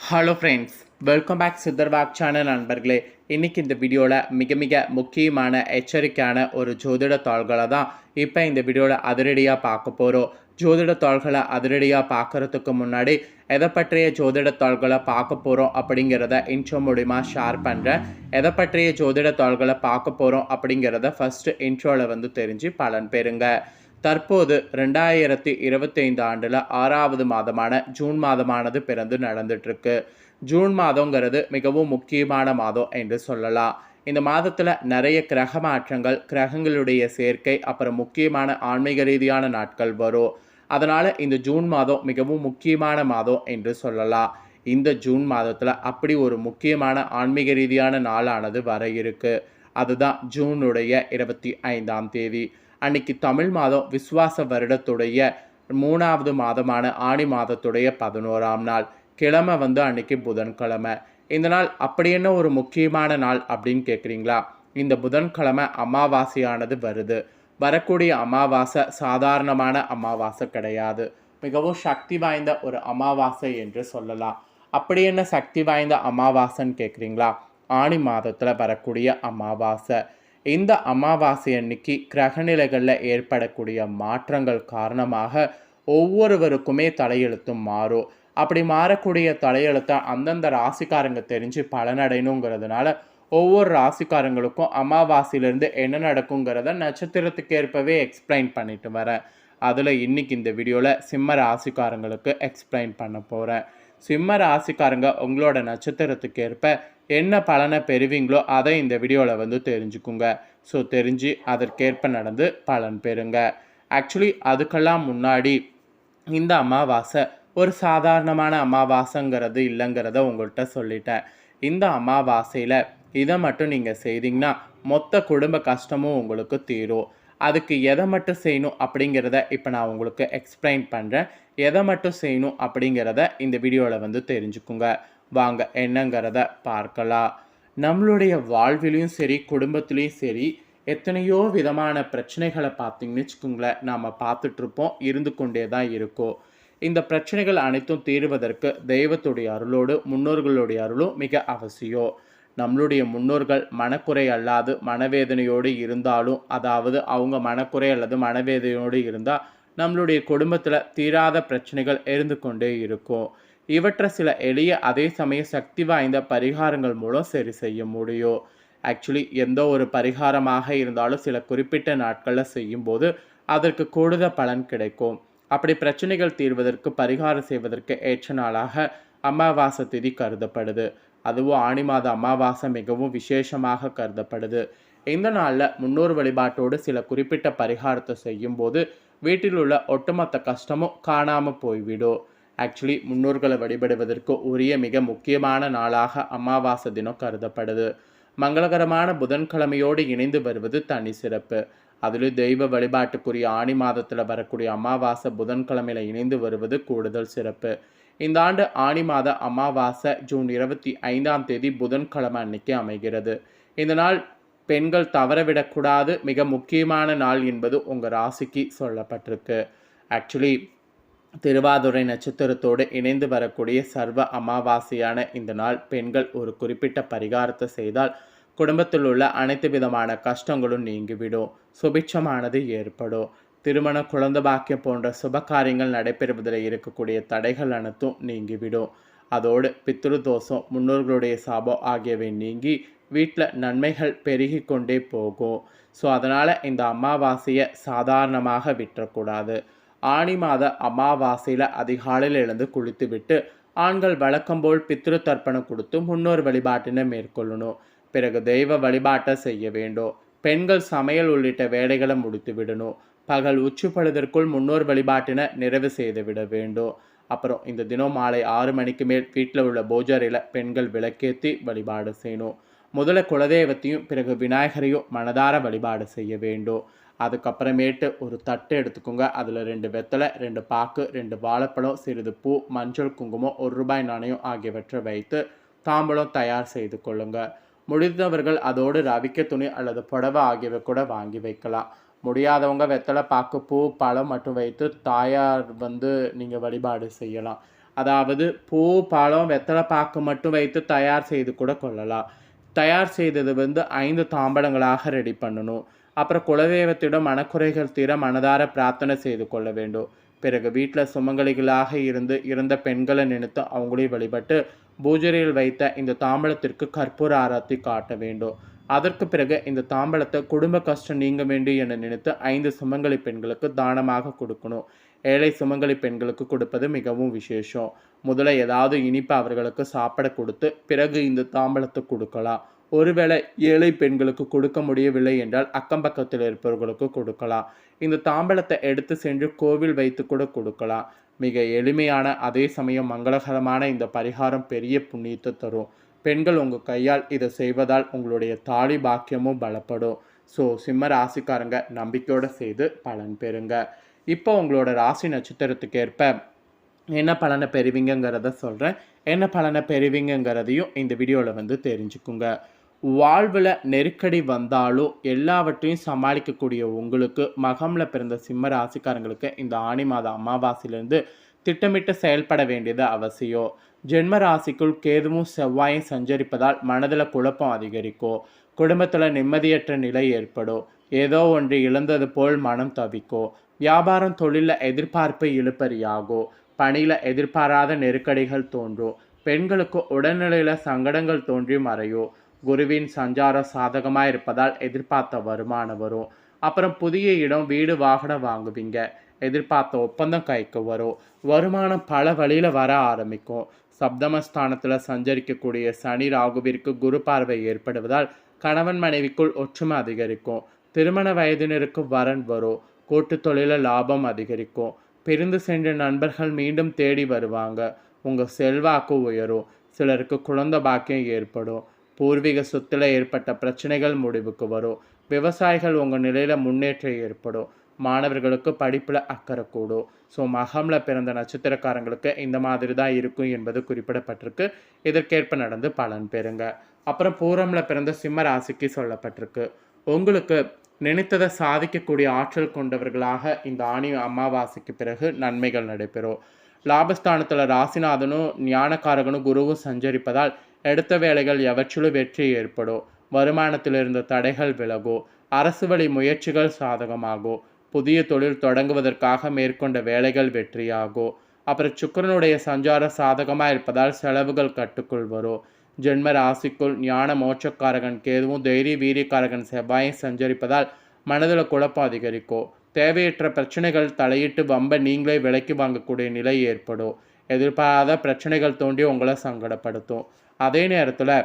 Hello friends welcome back சித்தர்வாக் channel நண்பர்களே. இன்னைக்கு இந்த வீடியோவில் மிக மிக முக்கியமான எச்சரிக்கையான ஒரு ஜோதிட தாள்களை தான் இப்போ இந்த வீடியோவில் அதிரடியாக பார்க்க போகிறோம் ஜோதிட தாள்களை அதிரடியாக பார்க்கறதுக்கு முன்னாடி எதை பற்றிய ஜோதிட தாள்களை பார்க்க போகிறோம் அப்படிங்கிறத இன்ட்ரோ மூலிமா ஷேர் பண்ணுறேன் எதை பற்றிய ஜோதிட தாள்களை பார்க்க போகிறோம் அப்படிங்கிறத ஃபஸ்ட்டு இன்ட்ரோவில் வந்து தெரிஞ்சு பலன் பெறுங்க. தற்போது ரெண்டாயிரத்தி இருபத்தைந்து ஆண்டில் ஆறாவது மாதமான ஜூன் மாதமானது பிறந்து நடந்துட்டுருக்கு. ஜூன் மாதங்கிறது மிகவும் முக்கியமான மாதம் என்று சொல்லலாம். இந்த மாதத்தில் நிறைய கிரக மாற்றங்கள் கிரகங்களுடைய சேர்க்கை அப்புறம் முக்கியமான ஆன்மீக ரீதியான நாட்கள் வரும். அதனால் இந்த ஜூன் மாதம் மிகவும் முக்கியமான மாதம் என்று சொல்லலாம். இந்த ஜூன் மாதத்தில் அப்படி ஒரு முக்கியமான ஆன்மீக ரீதியான நாளானது வர இருக்குது அதுதான் ஜூனுடைய இருபத்தி ஐந்தாம் தேதி. அன்னைக்கு தமிழ் மாதம் விஸ்வாச வருடத்துடைய மூணாவது மாதமான ஆணி மாதத்துடைய பதினோராம் நாள். கிழமை வந்து அன்னைக்கு புதன்கிழமை. இந்த நாள் அப்படி என்ன ஒரு முக்கியமான நாள் அப்படின்னு கேட்குறீங்களா இந்த புதன்கிழமை அமாவாசையானது வருது. வரக்கூடிய அமாவாசை சாதாரணமான அமாவாசை கிடையாது. மிகவும் சக்தி வாய்ந்த ஒரு அமாவாசை என்று சொல்லலாம். அப்படி என்ன சக்தி வாய்ந்த அமாவாசைன்னு கேட்குறீங்களா ஆணி மாதத்தில் வரக்கூடிய அமாவாசை. இந்த அமாவாசை அன்னைக்கு கிரகநிலைகளில் ஏற்படக்கூடிய மாற்றங்கள் காரணமாக ஒவ்வொருவருக்குமே தலையெழுத்தும் மாறும். அப்படி மாறக்கூடிய தலையெழுத்தை அந்தந்த ராசிக்காரங்க தெரிஞ்சு பலனடையணுங்கிறதுனால ஒவ்வொரு ராசிக்காரங்களுக்கும் அமாவாசையிலேருந்து என்ன நடக்குங்கிறத நட்சத்திரத்துக்கு ஏற்பவே எக்ஸ்பிளைன் பண்ணிட்டு வரேன். அதில் இன்னைக்கு இந்த வீடியோவில் சிம்ம ராசிக்காரங்களுக்கு எக்ஸ்பிளைன் பண்ண போகிறேன் சிம்ம ராசிக்காரங்க உங்களோட நட்சத்திரத்துக்கு ஏற்ப என்ன பலனை பெறுவீங்களோ அதை இந்த வீடியோவில் வந்து தெரிஞ்சுக்குங்க. ஸோ தெரிஞ்சு அதற்கேற்ப நடந்து பலன் பெறுங்க. ஆக்சுவலி அதுக்கெல்லாம் முன்னாடி இந்த அமாவாசை ஒரு சாதாரணமான அமாவாசைங்கிறது இல்லைங்கிறத உங்கள்கிட்ட சொல்லிட்டேன். இந்த அமாவாசையில் இதை மட்டும் நீங்கள் செய்தீங்கன்னா மொத்த குடும்ப கஷ்டமும் உங்களுக்கு தீரும். அதுக்கு எதை மட்டும் செய்யணும் அப்படிங்கிறத இப்போ நான் உங்களுக்கு எக்ஸ்பிளைன் பண்ணுறேன் எதை மட்டும் செய்யணும் அப்படிங்கிறத இந்த வீடியோவில் வந்து தெரிஞ்சுக்குங்க. வாங்க என்னங்கிறத பார்க்கலாம். நம்மளுடைய வாழ்விலையும் சரி குடும்பத்துலேயும் சரி எத்தனையோ விதமான பிரச்சனைகளை பார்த்தீங்கன்னு வச்சுக்கோங்களேன் நாம் பார்த்துட்ருப்போம் இருந்து கொண்டே தான் இருக்கும். இந்த பிரச்சனைகள் அனைத்தும் தீர்வதற்கு தெய்வத்துடைய அருளோடு முன்னோர்களுடைய அருளும் மிக அவசியம். நம்மளுடைய முன்னோர்கள் மனக்குறை அல்லாது மனவேதனையோடு இருந்தாலும் அதாவது அவங்க மனக்குறை அல்லது மனவேதனையோடு இருந்தால் நம்மளுடைய குடும்பத்தில் தீராத பிரச்சனைகள் இருந்து கொண்டே இருக்கும். இவற்றை சில எளிய அதே சமய சக்தி வாய்ந்த பரிகாரங்கள் மூலம் சரி செய்ய முடியும். ஆக்சுவலி எந்த ஒரு பரிகாரமாக இருந்தாலும் சில குறிப்பிட்ட நாட்களில் செய்யும்போது அதற்கு கூடுதல் பலன் கிடைக்கும். அப்படி பிரச்சனைகள் தீர்வதற்கு பரிகாரம் செய்வதற்கு ஏற்ற நாளாக அமாவாசை திதி கருதப்படுது. அதுவும் ஆணி மாத அமாவாசை மிகவும் விசேஷமாக கருதப்படுது. இந்த நாளில் முன்னோர் வழிபாட்டோடு சில குறிப்பிட்ட பரிகாரத்தை செய்யும்போது வீட்டில் உள்ள ஒட்டுமொத்த கஷ்டமும் காணாமல் போய்விடும். ஆக்சுவலி முன்னோர்களை வழிபடுவதற்கு உரிய மிக முக்கியமான நாளாக அமாவாசை தினம் கருதப்படுது. மங்களகரமான புதன்கிழமையோடு இணைந்து வருவது தனி சிறப்பு. அதிலும் தெய்வ வழிபாட்டுக்குரிய ஆணி மாதத்தில் வரக்கூடிய அமாவாசை புதன்கிழமையில் இணைந்து வருவது கூடுதல் சிறப்பு. இந்த ஆண்டு ஆணி மாத அமாவாசை ஜூன் இருபத்தி ஐந்தாம் தேதி புதன்கிழமை அன்னைக்கு அமைகிறது. இந்த நாள் பெண்கள் தவறவிடக்கூடாது. மிக முக்கியமான நாள் என்பது உங்கள் ராசிக்கு சொல்லப்பட்டிருக்கு. ஆக்சுவலி திருவாதுரை நட்சத்திரத்தோடு இணைந்து வரக்கூடிய சர்வ அமாவாசையான இந்த நாள் பெண்கள் ஒரு குறிப்பிட்ட பரிகாரத்தை செய்தால் குடும்பத்தில் உள்ள அனைத்து விதமான கஷ்டங்களும் நீங்கிவிடும். சுபிட்சமானது ஏற்படும். திருமண குழந்தை பாக்கியம் போன்ற சுப காரியங்கள் நடைபெறுவதில் இருக்கக்கூடிய தடைகள் அனைத்தும் நீங்கிவிடும். அதோடு பித்ரு தோஷம் முன்னோர்களுடைய சாபம் ஆகியவை நீங்கி வீட்டில் நன்மைகள் பெருகி கொண்டே போகும். ஸோ அதனால் இந்த அமாவாசையை சாதாரணமாக விட்டுறக்கூடாது ஆணி மாத அமாவாசையில் அதிகாலையில் எழுந்து குளித்துவிட்டு ஆண்கள் வழக்கம்போல் பித்ரு தர்ப்பணம் கொடுத்து முன்னோர் வழிபாட்டினை மேற்கொள்ளணும். பிறகு தெய்வ வழிபாட்டை செய்ய வேண்டும். பெண்கள் சமையல் உள்ளிட்ட வேலைகளை முடித்து விடணும். பகல் உச்சிப்பழுதற்குள் முன்னோர் வழிபாட்டினை நிறைவு செய்து விட வேண்டும். அப்புறம் இந்த தினம் மாலை ஆறு மணிக்கு மேல் வீட்டில் உள்ள பூஜாரியில் பெண்கள் விளக்கேற்றி வழிபாடு செய்யணும். முதல்ல குலதெய்வத்தையும் பிறகு விநாயகரையும் மனதார வழிபாடு செய்ய வேண்டும். அதுக்கப்புறமேட்டு ஒரு தட்டு எடுத்துக்கோங்க. அதில் ரெண்டு வெத்தலை ரெண்டு பாக்கு ரெண்டு வாழைப்பழம் சிறிது பூ மஞ்சள் குங்குமம் ஒரு ரூபாய் நாணயம் ஆகியவற்றை வைத்து தாம்பழம் தயார் செய்து கொள்ளுங்கள் முடிந்தவர்கள் அதோடு ரவிக்க துணி அல்லது புடவை ஆகியவை கூட வாங்கி வைக்கலாம். முடியாதவங்க வெத்தலை பாக்கு பூ பழம் மட்டும் வைத்து தாயார் வந்து நீங்கள் வழிபாடு செய்யலாம். அதாவது பூ பழம் வெத்தலை பாக்கு மட்டும் வைத்து தயார் செய்து கூட கொள்ளலாம். தயார் செய்தது வந்து ஐந்து தாம்பலங்களாக ரெடி பண்ணணும். அப்புறம் குலதெய்வத்திடம் மனக்குறைகள் தீர மனதார பிரார்த்தனை செய்து கொள்ள வேண்டும். பிறகு வீட்டில் சுமங்கலிகளாக இருந்து இருந்த பெண்களை நினைத்து அவங்களையும் வழிபட்டு பூஜரையில் வைத்த இந்த தாம்பலத்திற்கு கற்பூர ஆராத்தி காட்ட வேண்டும். அதற்கு பிறகு இந்த தாம்பலத்தை குடும்ப கஷ்டம் நீங்க வேண்டும் என நினைத்து ஐந்து சுமங்கலி பெண்களுக்கு தானமாக கொடுக்கணும். ஏழை சுமங்கலி பெண்களுக்கு கொடுப்பது மிகவும் விசேஷம். முதல்ல ஏதாவது இனிப்பு அவர்களுக்கு சாப்பிட கொடுத்து பிறகு இந்த தாம்பலத்தை கொடுக்கலாம். ஒருவேளை ஏழை பெண்களுக்கு கொடுக்க முடியவில்லை என்றால் அக்கம் பக்கத்தில் இருப்பவர்களுக்கு கொடுக்கலாம். இந்த தாம்பலத்தை எடுத்து சென்று கோவில் வைத்து கூட கொடுக்கலாம். மிக எளிமையான அதே சமயம் மங்களகரமான இந்த பரிகாரம் பெரிய புண்ணியத்தை தரும். பெண்கள் உங்கள் கையால் இதை செய்வதால் உங்களுடைய தாலி பாக்கியமும் பலப்படும். ஸோ சிம்ம ராசிக்காரங்க நம்பிக்கையோடு செய்து பலன் பெறுங்க. இப்போ உங்களோட ராசி நட்சத்திரத்துக்கு ஏற்ப என்ன பலனை பெறுவீங்கங்கிறத சொல்கிறேன் என்ன பலனை பெறுவீங்கங்கிறதையும் இந்த வீடியோவில் வந்து தெரிஞ்சுக்குங்க. வாழ்வில் நெருக்கடி வந்தாலும் எல்லாவற்றையும் சமாளிக்கக்கூடிய உங்களுக்கு மகமில் பிறந்த சிம்ம ராசிக்காரங்களுக்கு இந்த ஆணி மாத அமாவாசையிலேருந்து திட்டமிட்டு செயல்பட வேண்டியது அவசியம். ஜென்ம ராசிக்குள் கேதுவும் செவ்வாயும் சஞ்சரிப்பதால் மனதில் குழப்பம் அதிகரிக்கும். குடும்பத்தில் நிம்மதியற்ற நிலை ஏற்படும். ஏதோ ஒன்று இழந்தது போல் மனம் தவிக்கும். வியாபாரம் தொழிலில் எதிர்பார்ப்பு இழுப்பறியாகும் பணியில் எதிர்பாராத நெருக்கடிகள் தோன்றும். பெண்களுக்கு உடல்நிலையில் சங்கடங்கள் தோன்றி மறையும். குருவின் சஞ்சாரம் சாதகமாக இருப்பதால் எதிர்பார்த்த வருமானம் வரும். அப்புறம் புதிய இடம் வீடு வாகனம் வாங்குவீங்க. எதிர்பார்த்த ஒப்பந்தம் கைக்கு வரும். வருமானம் பல வழியில் வர ஆரம்பிக்கும். சப்தமஸ்தானத்தில் சஞ்சரிக்கக்கூடிய சனி ராகுவிற்கு குரு பார்வை ஏற்படுவதால் கணவன் மனைவிக்குள் ஒற்றுமை அதிகரிக்கும். திருமண வயதினருக்கு வரன் வரும். கூட்டு தொழில லாபம் அதிகரிக்கும். பிரிந்து சென்ற நண்பர்கள் மீண்டும் தேடி வருவாங்க. உங்கள் செல்வாக்கு உயரும். சிலருக்கு குழந்தை பாக்கியம் ஏற்படும். பூர்வீக சொத்துல ஏற்பட்ட பிரச்சனைகள் முடிவுக்கு வரும். விவசாயிகள் உங்கள் நிலையில் முன்னேற்றம் ஏற்படும். மாணவர்களுக்கு படிப்பில் அக்கறை கூடும். ஸோ மகமில் பிறந்த நட்சத்திரக்காரங்களுக்கு இந்த மாதிரி தான் இருக்கும் என்பது குறிப்பிடப்பட்டிருக்கு. இதற்கேற்ப நடந்து பலன் பெறுங்க. அப்புறம் பூரமில் பிறந்த சிம்ம ராசிக்கு சொல்லப்பட்டிருக்கு. உங்களுக்கு நினைத்ததை சாதிக்கக்கூடிய ஆற்றல் கொண்டவர்களாக இந்த ஆணி அமாவாசைக்கு பிறகு நன்மைகள் நடைபெறும். லாபஸ்தானத்தில் ராசிநாதனும் ஞானக்காரகனும் குருவும் சஞ்சரிப்பதால் எடுத்த வேலைகள் எவற்றிலும் வெற்றி ஏற்படும் வருமானத்தில் இருந்த தடைகள் விலகும் அரசு வழி முயற்சிகள் சாதகமாகும் புதிய தொழில் தொடங்குவதற்காக மேற்கொண்ட வேலைகள் வெற்றியாகும் அப்புறம் சுக்கரனுடைய சஞ்சாரம் சாதகமாக இருப்பதால் செலவுகள் கட்டுக்குள் வரும். ஜென்ம ராசிக்குள் ஞான மோட்சக்காரகன் கேதுவும் தைரிய வீரியக்காரகன் செவ்வாயும் சஞ்சரிப்பதால் மனதில் குழப்பம் அதிகரிக்கும் தேவையற்ற பிரச்சனைகள் தலையிட்டு வம்ப நீங்களே விலைக்கு வாங்கக்கூடிய நிலை ஏற்படும் எதிர்பாராத பிரச்சனைகள் தோண்டி உங்களை சங்கடப்படுத்தும். அதே நேரத்தில்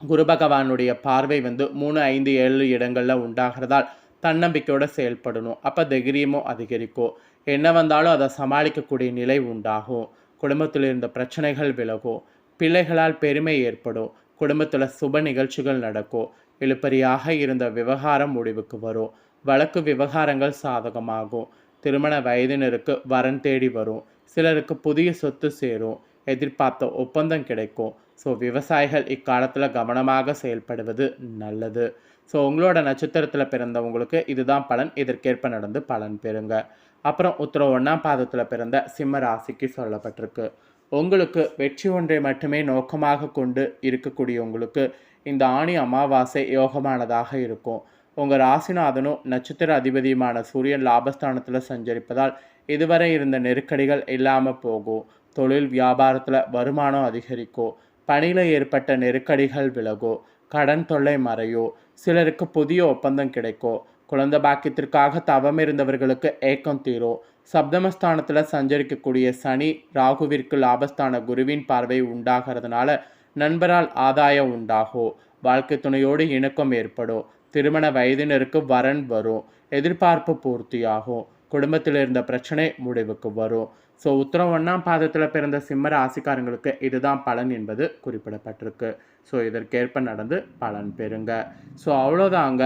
குரு பகவானுடைய பார்வை வந்து மூணு ஐந்து ஏழு இடங்களில் உண்டாகிறதால் தன்னம்பிக்கையோடு செயல்படணும். அப்போ தைரியமும் அதிகரிக்கும் என்ன வந்தாலும் அதை சமாளிக்கக்கூடிய நிலை உண்டாகும். குடும்பத்தில் இருந்த பிரச்சனைகள் விலகும் பிள்ளைகளால் பெருமை ஏற்படும். குடும்பத்தில் சுப நிகழ்ச்சிகள் நடக்கும் இழுப்பறியாக இருந்த விவகாரம் முடிவுக்கு வரும். வழக்கு விவகாரங்கள் சாதகமாகும். திருமண வயதினருக்கு வரன் தேடி வரும். சிலருக்கு புதிய சொத்து சேரும். எதிர்பார்த்த ஒப்பந்தம் கிடைக்கும். ஸோ விவசாயிகள் இக்காலத்தில் கவனமாக செயல்படுவது நல்லது. ஸோ உங்களோட நட்சத்திரத்தில் பிறந்தவங்களுக்கு இதுதான் பலன். இதற்கேற்ப நடந்து பலன் பெறுங்க. அப்புறம் உத்தர ஒன்றாம் பாதத்தில் பிறந்த சிம்ம ராசிக்கு சொல்லப்பட்டிருக்கு. உங்களுக்கு வெற்றி ஒன்றை மட்டுமே நோக்கமாக கொண்டு இருக்கக்கூடிய உங்களுக்கு இந்த ஆணி அமாவாசை யோகமானதாக இருக்கும். உங்கள் ராசிநாதனும் நட்சத்திர அதிபதியுமான சூரியன் லாபஸ்தானத்தில் சஞ்சரிப்பதால் இதுவரை இருந்த நெருக்கடிகள் இல்லாமல் போகும். தொழில் வியாபாரத்தில் வருமானம் அதிகரிக்கும். பணியில் ஏற்பட்ட நெருக்கடிகள் விலகோ கடன் தொல்லை மறையோ சிலருக்கு புதிய ஒப்பந்தம் கிடைக்கோ குழந்தை பாக்கியத்திற்காக தவம் இருந்தவர்களுக்கு ஏக்கம் தீரும் சப்தமஸ்தானத்தில் சஞ்சரிக்கக்கூடிய சனி ராகுவிற்கு லாபஸ்தான குருவின் பார்வை உண்டாகிறதுனால நண்பரால் ஆதாயம் உண்டாகும் வாழ்க்கை துணையோடு இணக்கம் ஏற்படும் திருமண வயதினருக்கு வரன் வரும் எதிர்பார்ப்பு பூர்த்தியாகும் குடும்பத்தில் இருந்த பிரச்சனை முடிவுக்கு வரும். ஸோ உத்தரம் ஒன்றாம் பாதத்தில் பிறந்த சிம்ம ராசிக்காரங்களுக்கு இதுதான் பலன் என்பது குறிப்பிடப்பட்டிருக்கு. ஸோ இதற்கேற்ப நடந்து பலன் பெறுங்க. ஸோ அவ்வளோதாங்க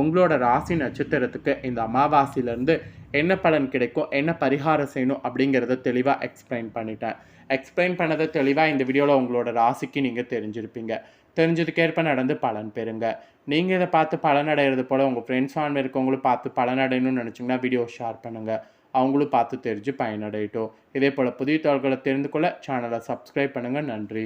உங்களோட ராசி நட்சத்திரத்துக்கு இந்த அமாவாசையிலேருந்து என்ன பலன் கிடைக்கும் என்ன பரிகாரம் செய்யணும் அப்படிங்கிறத தெளிவாக எக்ஸ்பிளைன் பண்ணிட்டேன். எக்ஸ்பிளைன் பண்ணதை தெளிவாக இந்த வீடியோவில் உங்களோட ராசிக்கு நீங்கள் தெரிஞ்சிருப்பீங்க. தெரிஞ்சதுக்கேற்ப நடந்து பலன் பெறுங்க. நீங்கள் இதை பார்த்து பலன் அடைகிறது போல் உங்கள் ஃப்ரெண்ட்ஸ் ஃபேமிலி இருக்கவங்களும் பார்த்து பலனடையணும்னு நினச்சிங்கன்னா வீடியோ ஷேர் பண்ணுங்கள் அவங்களும் பார்த்து தெரிஞ்சு பயனடையட்டும். இதே போல் புதிய தகவல்களை தெரிந்து கொள்ள சேனலை சப்ஸ்கிரைப் பண்ணுங்கள் நன்றி.